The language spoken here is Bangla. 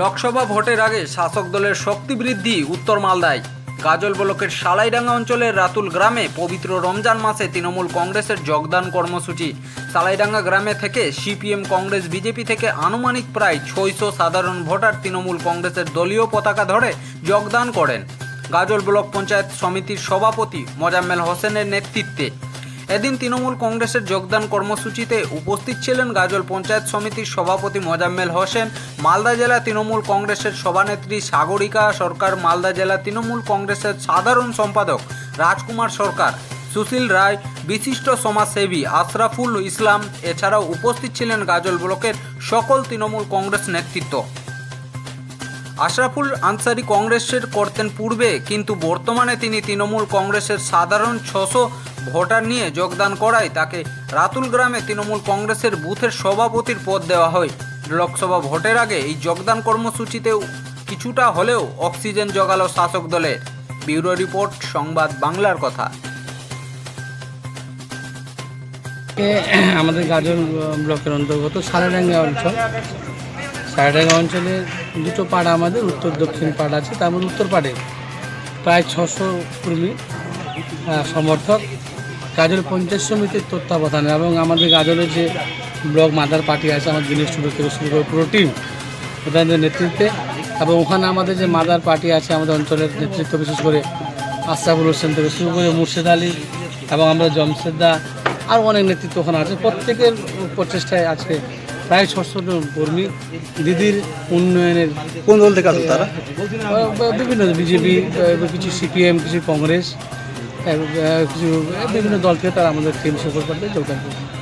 লোকসভা ভোটের আগে শাসক দলের শক্তি বৃদ্ধি উত্তর মালদায়। গাজল ব্লকের সালাইডাঙ্গা অঞ্চলের রাতুল গ্রামে পবিত্র রমজান মাসে তৃণমূল কংগ্রেসের যোগদান কর্মসূচি। সালাইডাঙ্গা গ্রামে থেকে সিপিএম কংগ্রেস বিজেপি থেকে আনুমানিক প্রায় ছয়শো সাধারণ ভোটার তৃণমূল কংগ্রেসের দলীয় পতাকা ধরে যোগদান করেন। গাজল ব্লক পঞ্চায়েত সমিতির সভাপতি মোজাম্মেল হোসেনের নেতৃত্বে এদিন তৃণমূল কংগ্রেসের যোগদান কর্মসূচিতে উপস্থিত ছিলেন গাজল পঞ্চায়েত সমিতির সভাপতি মোজাম্মেল হোসেন, মালদা জেলা তৃণমূল কংগ্রেসের সভানেত্রী সাগরিকা সরকার, মালদা জেলা তৃণমূল কংগ্রেসের সাধারণ সম্পাদক রাজকুমার সরকার, সুশীল রায়, বিশিষ্ট সমাজসেবী আশরাফুল ইসলাম, এছাড়াও উপস্থিত ছিলেন গাজল ব্লকের সকল তৃণমূল কংগ্রেস নেতৃত্ব। আশরাফুল আনসারি কংগ্রেসের করতেন পূর্বে, কিন্তু বর্তমানে তিনি তৃণমূল কংগ্রেসের সাধারণ ছশো ভোটার নিয়ে যোগদান করায় তাকে রাতুল গ্রামে তৃণমূল কংগ্রেসের বুথের সভাপতির পদ দেওয়া হয়। লোকসভা ভোটের আগে এই যোগদান কর্মসূচিতেও কিছুটা হলেও অক্সিজেন জোগালো শাসক দলের। ব্যুরো রিপোর্ট, সংবাদ বাংলার কথা। আমাদের গাজন ব্লকের অন্তর্গত সারাডাঙ্গা অঞ্চল। সারাডাঙ্গা অঞ্চলে দুটো পাড়া আমাদের, উত্তর, দক্ষিণ পাড়া আছে, তার মধ্যে উত্তর পাড়ে প্রায় ছশো কর্মী সমর্থক। গাজল পঞ্চায়েত সমিতির তত্ত্বাবধানে এবং আমাদের গাজলের যে ব্লক মাদার পার্টি আছে আমাদের দিনেশ শুরু থেকে শুরু করে পুরো টিম ওদের নেতৃত্বে এবং ওখানে আমাদের যে মাদার পার্টি আছে আমাদের অঞ্চলের নেতৃত্ব বিশেষ করে আশরাফুল হোসেন থেকে শুরু করে মুর্শেদ আলী এবং আমরা জমশেদা আরও অনেক নেতৃত্ব ওখানে আছে। প্রত্যেকের প্রচেষ্টায় আছে প্রায় ছশো জন কর্মী দিদির উন্নয়নের কোন দল থেকে আসেন তারা? বিভিন্ন বিজেপি কিছু সিপিএম কিছু কংগ্রেস কিছু বিভিন্ন দলকে তারা আমাদের টিম সফর করবে যোগদান করবে।